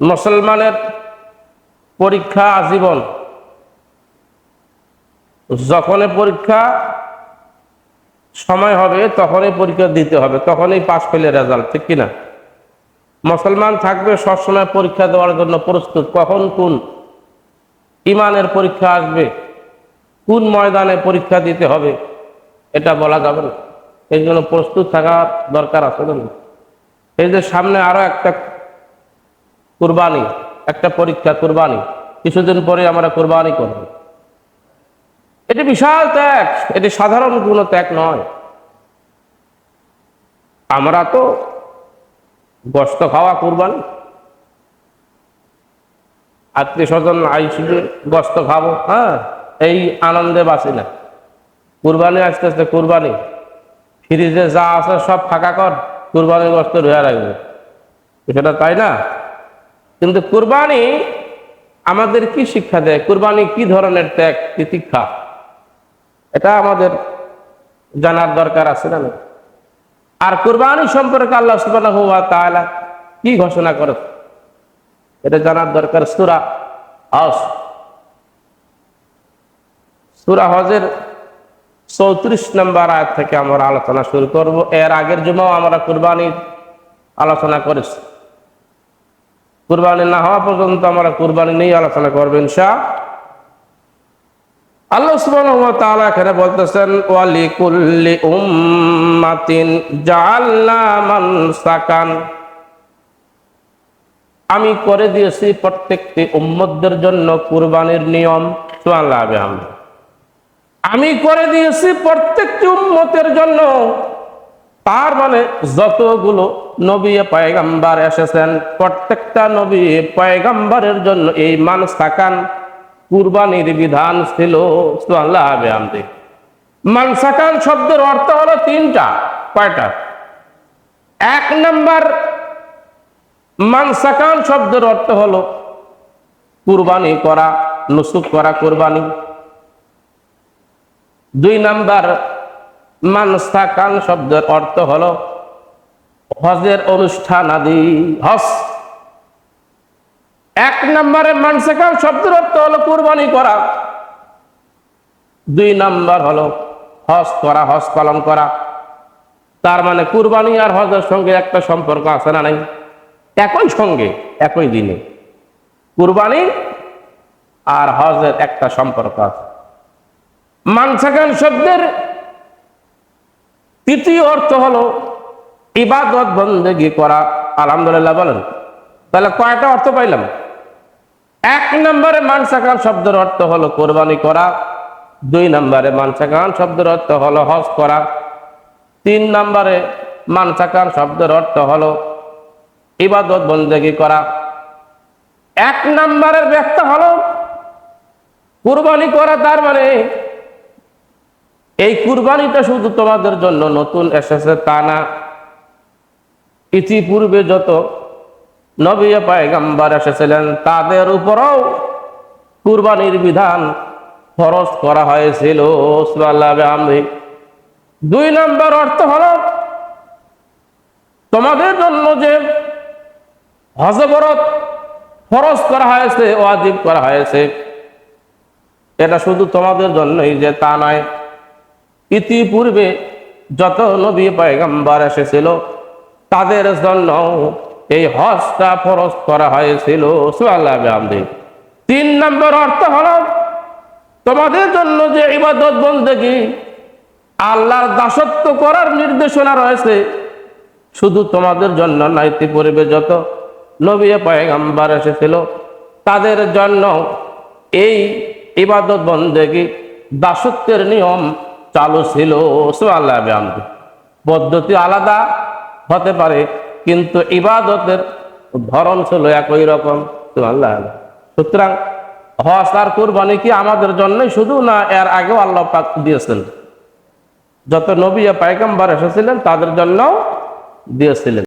মুসলমানের পরীক্ষা আজীবন। যখনই পরীক্ষা সময় হবে, তখনই পরীক্ষা দিতে হবে, তখনই পাশ পেলে রেজাল্ট ঠিক কিনা মুসলমান থাকবে সবসময় পরীক্ষা দেওয়ার জন্য প্রস্তুত। কখন কোন ইমানের পরীক্ষা আসবে, কোন ময়দানে পরীক্ষা দিতে হবে, এটা বলা যাবে না। এই জন্য প্রস্তুত থাকা দরকার আছে এই যে সামনে আরও একটা কুরবানি, একটা পরীক্ষা, কুরবানি। কিছুদিন পরে আমরা কুরবানি করব। এটি বিশাল ত্যাগ, এটি সাধারণ কোনো ত্যাগ নয়। আমরা তো গোস্ত খাওয়া কুরবানি। আত্মীয় স্বজন আইসিবে গোস্ত খাব হ্যাঁ এই আনন্দে বাঁচি না। কুরবানি আস্তে আস্তে কুরবানি। ফ্রিজে যা আছে সব ফাঁকা কর, কুরবানির গোস্ত রয়ে রাখবে। সেটা তাই না? কিন্তু কুরবানি আমাদের কি শিক্ষা দেয়? কুরবানি কি ধরনের ত্যাগ তিতিক্ষা এটা আমাদের জানার দরকার আছে না আর কুরবানি সম্পর্কে আল্লাহ সুবহানাহু ওয়া তাআলা কি ঘোষণা করে এটা জানার দরকার সুরা হজ। সূরা হজের চৌত্রিশ নম্বর আয়াত থেকে আমরা আলোচনা শুরু করব। এর আগের জমাও আমরা কুরবানির আলোচনা করেছি। কুরবানি না হওয়া পর্যন্ত আমরা কুরবানি নিয়ে আলোচনা করব ইনশা। আল্লাহ সুবহানাহু ওয়া তাআলা এখানে বলতেছেন ওয়ালি কুল্লি উম্মাতিন মানসাকান। আমি করে দিয়েছি প্রত্যেকটি উম্মতদের জন্য কুরবানির নিয়ম। সুবহানাল্লাহ আমি করে দিয়েছি প্রত্যেকটি উম্মতের জন্য তার মানে যতগুলো নবী পয়গাম্বার এসেছেন, প্রত্যেকটা নবী পয়গাম্বারের জন্য এই মানুষ থাকান কুরবানির বিধান ছিল আল্লাহ মানসাকান শব্দের অর্থ হলো তিনটা, কয়টা? এক নম্বর মানসাকান শব্দের অর্থ হলো কুরবানি করা নুসুক করা কুরবানি। দুই নাম্বার মানসাকান শব্দের অর্থ হলো হজের অনুষ্ঠান আদি, হজ। এক নম্বরে মানসাকান শব্দের অর্থ হলো কুরবানি করা। দুই নাম্বার হলো হজ করা, হজ পালন করা। তার মানে কুরবানি আর হজের সঙ্গে একটা সম্পর্ক আছে না নাই? একই সঙ্গে, একই দিনে। কুরবানি আর হজের একটা সম্পর্ক আছে। মানসাকান শব্দের তৃতীয় অর্থ হলো ইবাদত বন্দেগি করা। আলহামদুলিল্লাহ বলেন। তাহলে কয়টা অর্থ পাইলাম? এক নম্বরে মানসাকান শব্দের অর্থ হলো কোরবানি করা। দুই নম্বরে মানসাকান শব্দের অর্থ হলো হজ করা। তিন নম্বরে মানসাকান শব্দের অর্থ হলো ইবাদত বন্দেগি করা। এক নম্বরের ব্যাখ্যা হলো, কুরবানি করা তার মানে এই কুরবানিটা শুধু তোমাদের জন্য নতুন এসেছে তা না। ইতিপূর্বে যত নবী পায়গাম্বার এসেছিলেন, তাদের উপরও কুরবানির বিধান ফরজ করা হয়েছিল। দুই নম্বর অর্থ হল, তোমাদের জন্য যে হজবরত ফরজ করা হয়েছে, ওয়াজিব করা হয়েছে, এটা শুধু তোমাদের জন্যই যে তা নয়। ইতিপূর্বে যত নবী পায়গাম্বার এসেছিল, তাদের জন্য এই হজটা ফরজ করা হয়েছিল। তিন নম্বর অর্থ হল, তোমাদের জন্য যে ইবাদত বন্দেগি, আল্লাহর দাসত্ব করার নির্দেশনা রয়েছে, শুধু তোমাদের জন্য না ইতিপূর্বে যত নবী পায়গাম্বার এসেছিল, তাদের জন্য এই ইবাদত বন্দেগি, দাসত্বের নিয়ম চালু ছিল আল্লাহ আনবে। পদ্ধতি আলাদা, হতে পারে, কিন্তু ইবাদতের ধরন ছিল একই রকম সুআল্লাহ সুতরাং হজ আর কুরবানি কি আমাদের জন্য শুধু না এর আগেও আল্লাহ পাক দিয়েছেন? যত নবী পায়গাম্বার এসেছিলেন, তাদের জন্য দিয়েছিলেন।